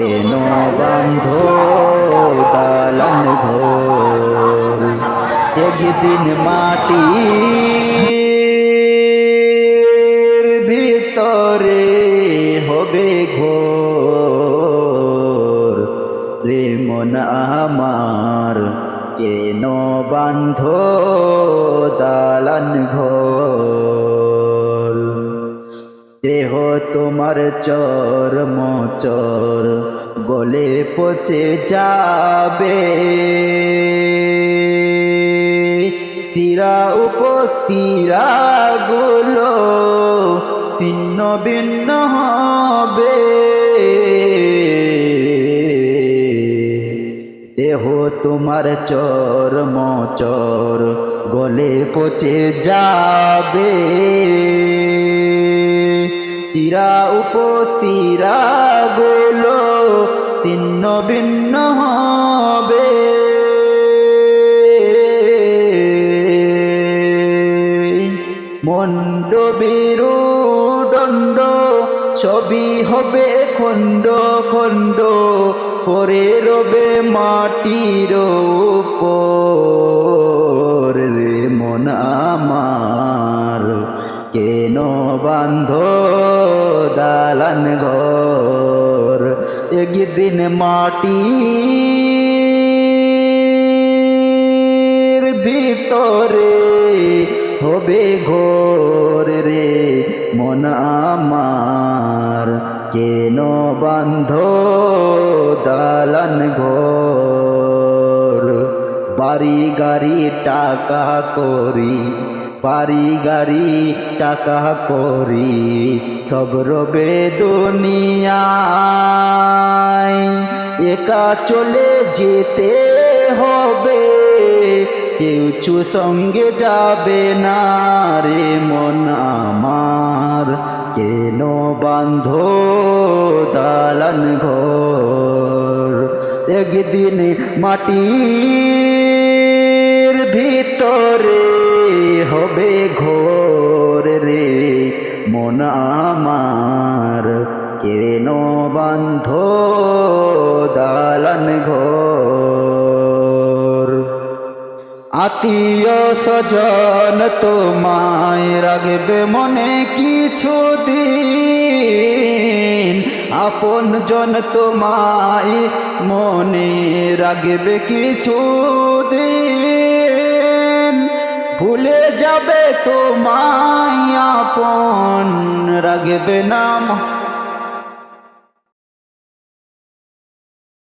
কেন বান্ধ দালান ঘর একদিন মাটি ভিতরে হবে ঘোর প্রেমন আমার কেন বান্ধ দালান ঘর তোমার চর মচর গলে পচে যাবে। সিরা উপসিরা গুলো ছিন্ন ভিন্ন হবে। দেহ তোমার চর মচর গলে পচে যাবে। শিরা উপশিরা গুলো ছিন্ন ভিন্ন হবে। মন্ড বিরু দণ্ড, ছবি হবে খণ্ড খণ্ড, পরে রবে মাটির উপর। বান্ধ দালান ঘর, একদিন মাটির ভিতরে হবে ঘোর রে, মন আমার কেন বান্ধ দালান ঘর? বাড়ি গাড়ি টাকা করি বাড়ি গাড়ি টাকা করি, সব রবে দুনিয়ায়। একা চলে যেতে হবে, কেউ চু সঙ্গে যাবে না রে মন আমার। কেন বান্ধ দালান ঘর? একদিন মাটির ভিতরে হবে ঘোর রে মন আমার। কেন বান্ধ দালান ঘর? আত্মীয় স্বজন তোমায় রাখবে মনে কিছু দিন। আপন জন তোমায় মনে রাখবে কিছু দিন। ভুলে যাবে তোমায় আপন রাখবে নাম